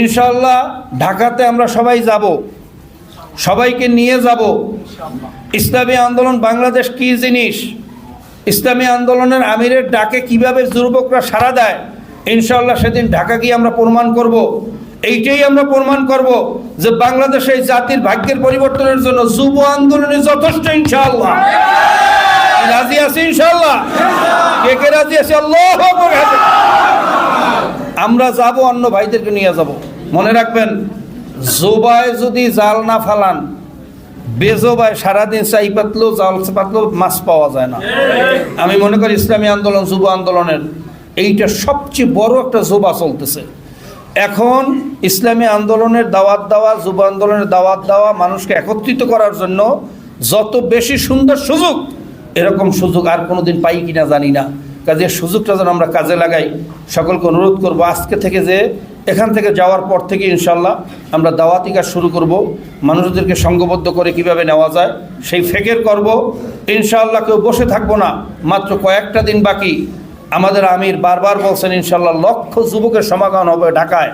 ইনশাল্লাহ ঢাকাতে আমরা সবাই যাব সবাইকে নিয়ে যাব। ইসলামী আন্দোলন বাংলাদেশ কি জিনিস? ইসলামী আন্দোলনের আমিরের ডাকে কীভাবে যুবকরা সাড়া দেয়? ইনশাল্লাহ সেদিন ঢাকা গিয়ে আমরা প্রমাণ করব। এইটাই আমরা প্রমাণ করব যে বাংলাদেশ এই জাতির ভাগ্যের পরিবর্তনের জন্য যুব আন্দোলনে যথেষ্ট ইনশাল্লাহ রাজি আছি ইনশাআল্লাহ? কে কে রাজি আছে? আল্লাহ আমরা যাব, অন্য ভাইদেরকে নিয়ে যাব। মনে রাখবেন, জোবায় যদি জাল না ফালান, বেজোবায় সারাদিন চাই পাতলেও জাল পাতলেও মাছ পাওয়া যায় না। আমি মনে করি ইসলামী আন্দোলন, যুব আন্দোলনের এইটা সবচেয়ে বড় একটা জোবা চলতেছে। এখন ইসলামী আন্দোলনের দাওয়াত দেওয়া, যুব আন্দোলনের দাওয়াত দেওয়া মানুষকে একত্রিত করার জন্য যত বেশি সুন্দর সুযোগ, এরকম সুযোগ আর কোনোদিন পাই কিনা জানি না। কাজে সুযোগটা যেন আমরা কাজে লাগাই। সকলকে অনুরোধ করব আজকে থেকে যে এখান থেকে যাওয়ার পর থেকে ইনশাল্লাহ আমরা দাওয়াতি কাজ শুরু করব। মানুষদেরকে সঙ্গবদ্ধ করে কীভাবে নেওয়া যায় সেই ফেকের করব। ইনশাল্লাহ কেউ বসে থাকব না, মাত্র কয়েকটা দিন বাকি। আমাদের আমির বারবার বলছেন ইনশাল্লাহ লক্ষ যুবকের সমাগম হবে ঢাকায়।